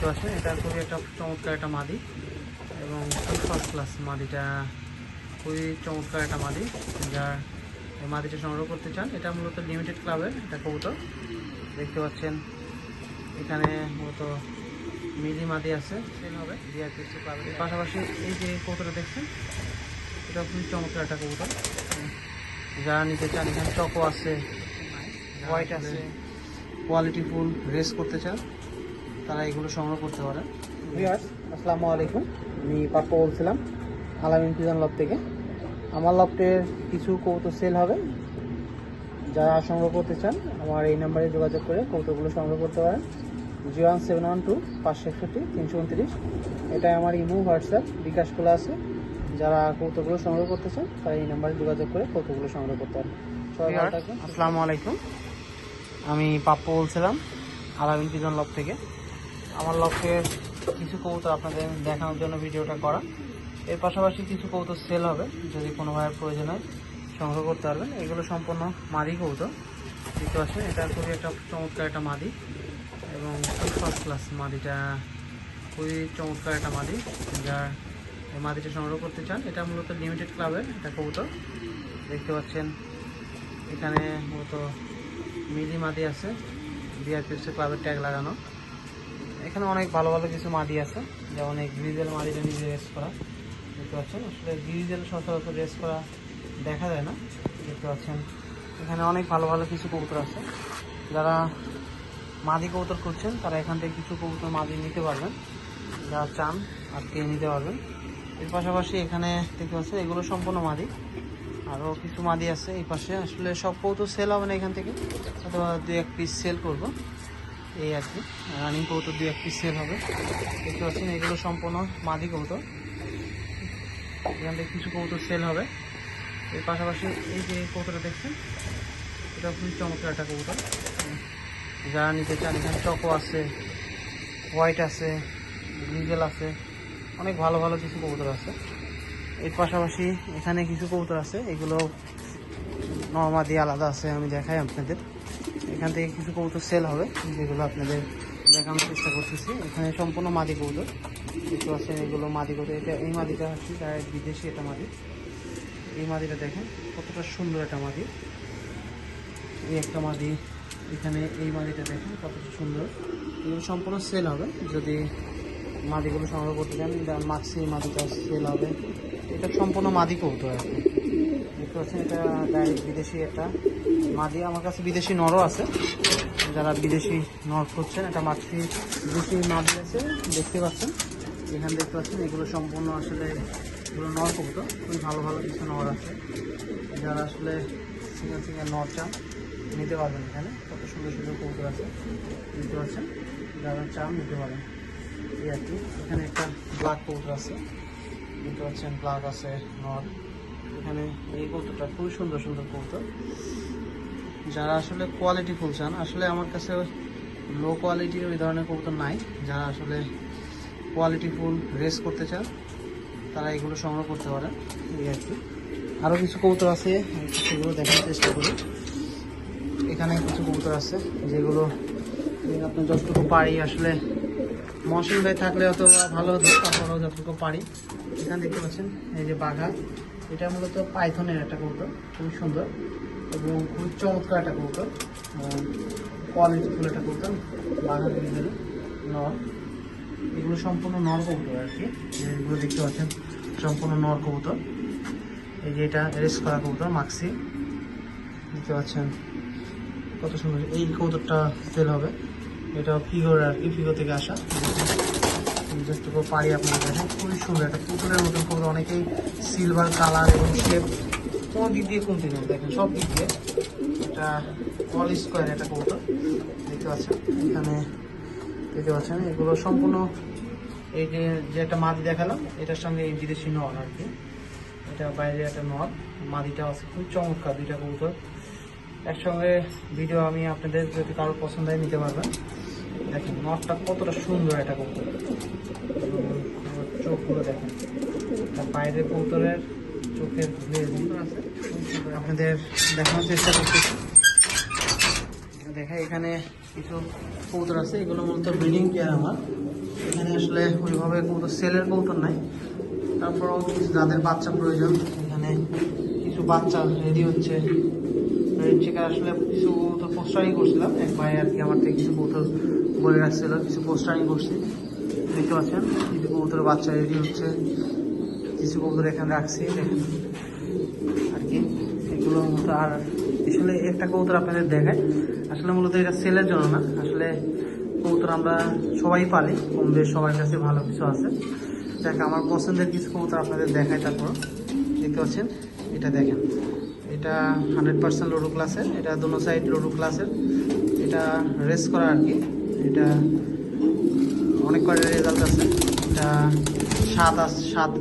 দেখতে পাচ্ছেন এটা খুবই একটা চমৎকার একটা মাদি এবং ফার্স্ট ক্লাস মাদিটা খুবই চমৎকার একটা মাদি। যার মাদিটা সংগ্রহ করতে চান এটা মূলত লিমিটেড ক্লাবের একটা কবুতর। দেখতে পাচ্ছেন এখানে মূলত মিলি মাদি আছে। সেল হবে। ক্লাবের পাশাপাশি এই যে কবুতরটা দেখছেন এটা খুবই চমৎকার একটা কবুতর। যারা নিতে চান এখানে চকো আছে হোয়াইট আছে কোয়ালিটি ফুল রেস করতে চান। তারা এগুলো সংগ্রহ করতে পারেন। ভিউয়ার্স আসসালামু আলাইকুম। আমি পাপ্পা বলছিলাম আলামিন পিজন লব থেকে। আমার লফটের কিছু কৌতুক সেল হবে। যারা সংগ্রহ করতে চান আমার এই নাম্বারে যোগাযোগ করে কৌতুকগুলো সংগ্রহ করতে পারেন। Zero one seven one two পাঁচশো একষট্টি তিনশো উনত্রিশ। এটাই আমার ইমো হোয়াটসঅ্যাপ বিকাশ খোলা আছে। যারা কৌতুকগুলো সংগ্রহ করতে চান তারা এই নাম্বারে যোগাযোগ করে কৌতুকগুলো সংগ্রহ করতে পারেন। আসসালামু আলাইকুম। আমি পাপ্পু বলছিলাম আলামিন পিজন লব থেকে। আমার লক্ষ্যের কিছু কবুতর আপনাদের দেখানোর জন্য ভিডিওটা করা। এর পাশাপাশি কিছু কবুতর সেল হবে, যদি কোনো ভাইয়ের প্রয়োজন হয়, সংগ্রহ করতে পারবেন। এগুলো সম্পূর্ণ মাদি কবুতর। দেখতে পাচ্ছেন, এটা খুবই একটা চমৎকার একটা মাদি এবং ফার্স্ট ক্লাস মাদিটা খুবই চমৎকার একটা মাদি। যার এই মাদিটা সংগ্রহ করতে চান, এটা মূলত লিমিটেড ক্লাবের একটা কবুতর। দেখতে পাচ্ছেন, এখানে মূলত মিলি মাদি আছে বিআরপিএসি ক্লাবের ট্যাগ লাগানো। এখানে অনেক ভালো ভালো কিছু মাদি আছে। যেমন এই গ্রিজেল মাদিটা নিজে রেস করা। দেখতে পাচ্ছেন? আসলে গ্রিজেল সচরাচর রেস করা দেখা যায় না। দেখতে পাচ্ছেন? এখানে অনেক ভালো ভালো কিছু কবুতর আছে। যারা মাদি কবুতর করছেন তারা এখান থেকে কিছু কবুতর মাদি নিতে পারবেন। যারা চান আর কে নিতে পারবেন। এর পাশাপাশি এখানে দেখতে পাচ্ছেন, এগুলো সম্পূর্ণ মাদি। আরও কিছু মাদি আছে এই পাশে। আসলে সব কৌতো সেল হবে না এখান থেকে। অথবা দু এক পিস সেল করব। এই আর কি। রানিং কৌতো দু এক পিস সেল হবে। দেখতে পাচ্ছেন, এগুলো সম্পূর্ণ মাদি কৌতো এখান থেকে কিছু কৌতো সেল হবে। এর পাশাপাশি এই যে কৌতোটা দেখছেন, এটা খুবই চমৎকার একটা কৌতো যারা নিতে চান, এখানে চকো আছে, হোয়াইট আছে গ্রিজেল আছে, অনেক ভালো ভালো কিছু কবুতর আছে। এর পাশাপাশি এখানে কিছু কবুতর আছে, এগুলো নর্মাদি আলাদা আছে, আমি দেখাই আপনাদের। এখান থেকে কিছু কবুতর সেল হবে, যেগুলো আপনাদের দেখানোর চেষ্টা করতেছি। এখানে সম্পূর্ণ মাদি কবুতর। দেখতে পাচ্ছেন, এগুলো মাদি কবুতর। এটা এই মাদিটা হচ্ছে ডাইরেক্ট বিদেশি এটা মাদি। এই মাদিটা দেখেন, কতটা সুন্দর একটা মাদি। এই একটা মাদি, এখানে এই মাদিটা দেখেন, কতটা সুন্দর। এগুলো সম্পূর্ণ সেল হবে। যদি মাদিগুলো সংগ্রহ করতে চান মাক্সি মাদিটা সেল হবে। এটা সম্পূর্ণ মাদি কৌতো আর কি। দেখতে পাচ্ছেন এটা বিদেশি একটা মাদি আমার কাছে বিদেশি নরও আছে। যারা বিদেশি নর খুঁজছেন, এটা মাক্সি বিদেশি মাদি আছে, দেখতে পাচ্ছেন। এখানে দেখতে পাচ্ছেন, এগুলো সম্পূর্ণ আসলে এগুলো নর কৌতো খুবই ভালো ভালো কিছু নর আছে। যারা আসলে সিঙ্গেল সিঙ্গেল নর চান, নিতে পারবেন এখানে। কত সুন্দর সুন্দর কৌতুক আছে নিতে পারছেন যারা চান, নিতে পারেন এই আর কি। এখানে একটা ব্ল্যাক কৌতুক আছে। নিতে পারছেন ব্ল্যাক আছে, নর। এখানে এই কৌতুকটা খুবই সুন্দর সুন্দর কৌতুক যারা আসলে কোয়ালিটি ফুল চান, আসলে আমার কাছে লো কোয়ালিটির ওই ধরনের কবুতর নাই। যারা আসলে কোয়ালিটি ফুল রেস করতে চান, তারা এগুলো সংগ্রহ করতে পারেন। এই আর কি। আরও কিছু কবুতর আছে সেগুলো দেখার চেষ্টা করি। এখানে কিছু কবুতর আছে, যেগুলো আপনার যতটুকু পারি, আসলে মৌসুম ভাই থাকলে অত ভালো হতো, তারপরেও যতটুকু পারি। এখানে দেখতে পাচ্ছেন, এই যে বাঘা। এটা মূলত পাইথনের একটা কবুতর খুবই সুন্দর এবং খুবই চমৎকার একটা কবুতর কোয়ালিটি ফুল একটা কবুতর বাঘা গ্রিজেল নর, এগুলো সম্পূর্ণ নর কবুতর আর কি এগুলো দেখতে পাচ্ছেন, সম্পূর্ণ নর কবুতর এই যে এটা রেস করা কবুতর মাক্সি, দেখতে পাচ্ছেন কত সুন্দর, এই কৌতুকটা সেল হবে এটা ফিগর আর কি ফিগর থেকে আসা যতটুকু পারি আপনারা দেখেন, খুবই সুন্দর একটা পুতুলের মতন কৌতুক অনেকেই সিলভার কালার এবং শেপ কোনো দিক দিয়ে কমতে নেই দেখেন, সব দিক দিয়ে। এটা অল স্কোয়ার একটা কৌতুক দেখতে পাচ্ছেন? এখানে দেখতে পাচ্ছেন, এগুলো সম্পূর্ণ এই যে একটা মাদি দেখালাম, এটার সঙ্গে এই বিদেশি নর আর কি। এটা বাইরে একটা নর মাদিটা আছে, খুব চমৎকার দুইটা কবুতর একসঙ্গে ভিডিও আমি আপনাদের যদি কারোর পছন্দ হয় নিতে পারবেন। দেখেন নটটা কতটা সুন্দর একটা কবুতর। চোখগুলো দেখেন। বাইরের কবুতরের চোখের আছে আপনাদের দেখানোর চেষ্টা করতেছি দেখা এখানে কিছু কবুতর আছে, এগুলো মূলত ব্রিডিং কেয়ার আমার। এখানে আসলে ওইভাবে কবুতর সেলের কবুতর নাই। তারপরও যাদের বাচ্চা প্রয়োজন, এখানে কিছু বাচ্চা রেডি হচ্ছে। চিকেন আসলে কিছু কবুতর পোস্টারিং করছিলাম। এক ভাই আর কি আমার থেকে কিছু কবুতর বলে রাখছিল, কিছু পোস্টারিং করছি। দেখতে পাচ্ছেন, কিছু কবুতর বাচ্চা রেডি হচ্ছে। কিছু কবুতর এখানে রাখছি, দেখেন। আর কি এগুলো মূলত আর আসলে একটা কবুতর আপনাদের দেখায় আসলে মূলত এটা সেলের জন্য না, আসলে কবুতর আমরা সবাই পালি কম বেশ সবার কাছে ভালো কিছু আছে। যাক, আমার পছন্দের কিছু কবুতর আপনাদের দেখায় তারপর। দেখতে পাচ্ছেন, এটা দেখেন। এটা হান্ড্রেড পার্সেন্ট লোডো ক্লাসের এটা দোনো সাইড লোডো ক্লাসের এটা রেস করা আর কি। এটা অনেক কয়টা রেজাল্ট আছে। এটা সাত আছে সাত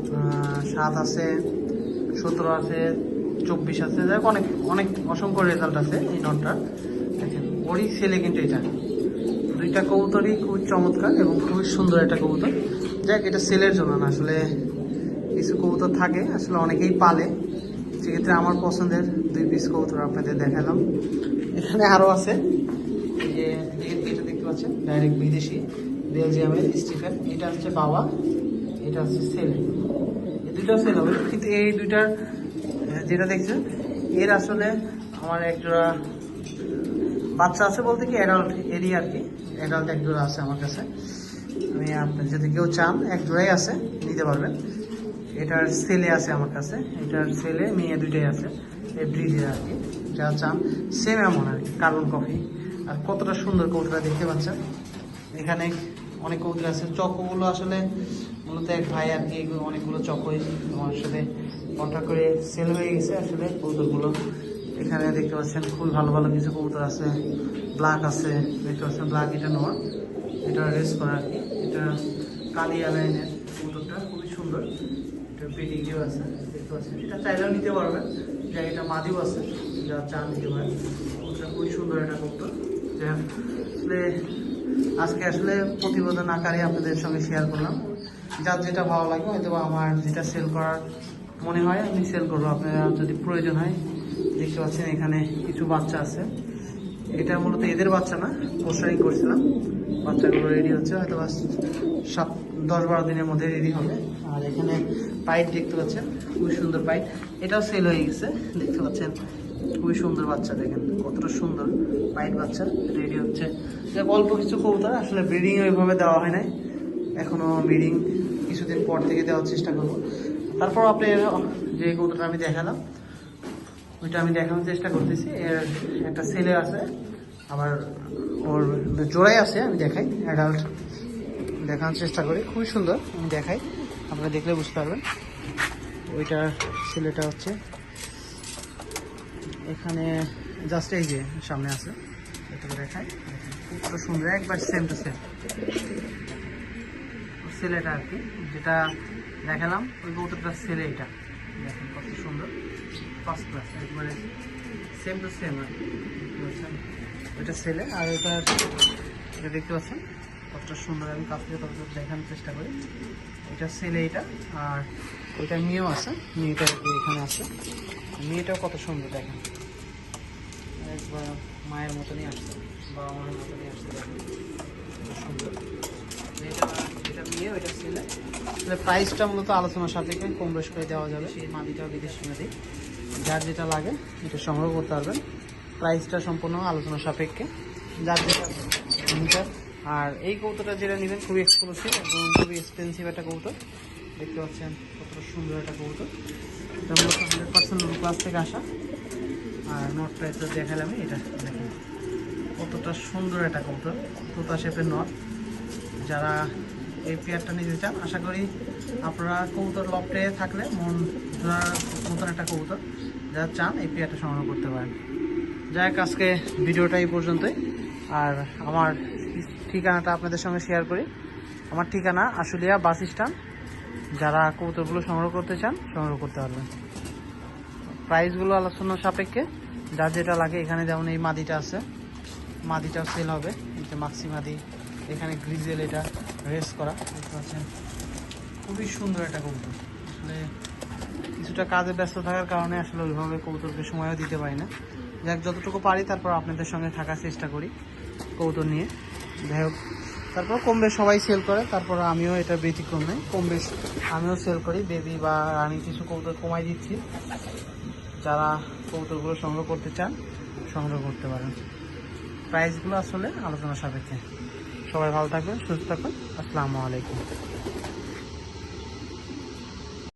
সাত আছে, সতেরো আছে, চব্বিশ আছে। যাই অনেক অনেক অসংখ্য রেজাল্ট আছে এই নটটার দেখেন ওরই ছেলে কিন্তু এটা। দুইটা কবুতরই খুবই চমৎকার এবং খুবই সুন্দর একটা কবুতর। যাক এটা সেলের জন্য না, আসলে কিছু কবুতর থাকে, আসলে অনেকেই পালে। সেক্ষেত্রে আমার পছন্দের দুই পিস কবুতর আপনাদের দেখালাম। এখানে আরও আছে। যে এটা দেখতে পাচ্ছেন ডাইরেক্ট বিদেশি, বেলজিয়ামের স্টিফেন। এটা হচ্ছে বাবা, এটা হচ্ছে ছেলে। এই দুইটাও সেল হবে। কিন্তু এই দুইটার যেটা দেখছেন, এর আসলে আমার একজোড়া বাচ্চা আছে বলতে কি অ্যাডাল্ট এরই আর কি। অ্যাডাল্ট এক জোড়া আছে আমার কাছে। আমি আপনি যদি কেউ চান, এক জোড়াই আছে, নিতে পারবেন। এটার সেলে আছে আমার কাছে। এটার সেলে মেয়ে দুইটাই আছে। এই ব্রিজের আর কি। যা চান সেম এমন আর কি কার্বন কফি আর কতটা সুন্দর কৌটোটা দেখতে পাচ্ছেন। এখানে অনেক কৌতুক আছে। চকগুলো আসলে মূলত এক ভাই আর কি, অনেকগুলো চকই আমার সাথে কন্ট্যাক্ট করে সেল হয়ে গেছে আসলে কৌতুকগুলো এখানে দেখতে পাচ্ছেন, খুব ভালো ভালো কিছু কবুতর আছে। ব্ল্যাক আছে, দেখতে পাচ্ছেন ব্ল্যাক এটা নেওয়া এটা রেস করা আর কি। এটা কালিয়া লাইনের কবুতরটা খুবই সুন্দর। এটা আছে, দেখতে পাচ্ছেন? এটা চাইলেও নিতে পারবেন। যা এটা মাদিও আছে, যা চান নিতে পারেন। কবুতরটা খুবই সুন্দর একটা কবুতর যা আসলে আজকে আসলে প্রতিবেদন আকারে আপনাদের সঙ্গে শেয়ার করলাম। যার যেটা ভালো লাগে হয়তো আমার যেটা সেল করার মনে হয়, আমি সেল করব। আপনারা যদি প্রয়োজন হয়, দেখতে পাচ্ছেন এখানে কিছু বাচ্চা আছে। এটা মূলত এদের বাচ্চা না, পোস্টারিং করছিলাম। বাচ্চাগুলো রেডি হচ্ছে, হয়তো সাত, দশ বারো দিনের মধ্যে রেডি হবে। আর এখানে পাইপ দেখতে পাচ্ছেন, খুবই সুন্দর পাইপ এটাও সেল হয়ে গেছে, দেখতে পাচ্ছেন। খুবই সুন্দর বাচ্চা, দেখেন কতটা সুন্দর পাইপ বাচ্চা রেডি হচ্ছে। অল্প কিছু কবুতর, আসলে ব্রিডিং ওইভাবে দেওয়া হয় নাই। এখনও ব্রিডিং কিছুদিন পর থেকে দেওয়ার চেষ্টা করব। তারপর আপনি যে কবুতরটা আমি দেখালাম ওইটা আমি দেখানোর চেষ্টা করতেছি। এর একটা ছেলে আছে, আবার ওর জোড়াই আছে, আমি দেখাই অ্যাডাল্ট দেখানোর চেষ্টা করি, খুবই সুন্দর, আমি দেখাই, আপনারা দেখলে বুঝতে পারবেন। ওইটা ছেলেটা হচ্ছে, এখানে জাস্ট এই যে সামনে আছে, এটাকে দেখাই। খুব সুন্দর, একবার সেম টু সেম ছেলেটা আর কি, যেটা দেখালাম, ওই কৌতুকটার ছেলে এটা। সেম সেম আর আর ওটা এটা দেখতে পাচ্ছেন? সুন্দর আমি কাছ থেকে চেষ্টা করি। এটা এটা, আর ওইটা মেয়েও আছে এখানে মেয়েটাও কত সুন্দর, দেখেন। একবার মায়ের মতনই আসছে, বাবা মতনই সুন্দর। এটা এটা মেয়ে ছেলে প্রাইসটা মূলত আলোচনার সাপেক্ষে কম বেশ করে দেওয়া যাবে। সেই মাদিটা বিদেশি মাদি যার যেটা লাগে এটা সংগ্রহ করতে পারবেন। প্রাইসটা সম্পূর্ণ আলোচনা সাপেক্ষে। যার যেটা আর এই কৌটোটা যেটা নেবেন খুবই এক্সক্লুসিভ এবং খুবই এক্সপেন্সিভ একটা কৌটো। দেখতে পাচ্ছেন কতটা সুন্দর একটা কৌটো। এটা মূলত হান্ড্রেড পার্সেন্ট ক্লাস থেকে আসা। আর নটটা এটা দেখালাম এটা দেখেন। কতটা সুন্দর একটা কৌটো। তোতা শেপের নট যারা এই পেয়ারটা নিতে চান, আশা করি আপনারা কবুতর লপটে থাকলে মন মতন একটা কবুতর যারা চান এই পেয়ারটা সংগ্রহ করতে পারেন। যাই আজকে ভিডিওটা এই পর্যন্তই। আর আমার ঠিকানাটা আপনাদের সঙ্গে শেয়ার করি। আমার ঠিকানা আশুলিয়া বাস স্ট্যান্ড। যারা কবুতরগুলো সংগ্রহ করতে চান, সংগ্রহ করতে পারবেন। প্রাইসগুলো আলোচনার সাপেক্ষে যার যেটা লাগে এখানে যেমন এই মাদিটা আছে। মাদিটাও সেল হবে। এই যে মাক্সি মাদি, এখানে গ্রিজেল এটা রেস করা, দেখতে পাচ্ছেন। খুবই সুন্দর একটা কবুতর। আসলে কিছুটা কাজে ব্যস্ত থাকার কারণে আসলে ওইভাবে কবুতরকে সময়ও দিতে পারি না। যাক, যতটুকু পারি, তারপর আপনাদের সঙ্গে থাকার চেষ্টা করি কবুতর নিয়ে। যাই হোক, তারপর কম সবাই সেল করে, তারপর আমিও এটা ব্যতিক্রম নেই, কম বেশ আমিও সেল করি। বেবি বা রানি কিছু কবুতর কমাই দিচ্ছি। যারা কবুতরগুলো সংগ্রহ করতে চান, সংগ্রহ করতে পারেন। প্রাইসগুলো আসলে আলোচনা সাপেক্ষে। সবাই ভালো থাকবেন, সুস্থ থাকুন। আসসালামু আলাইকুম।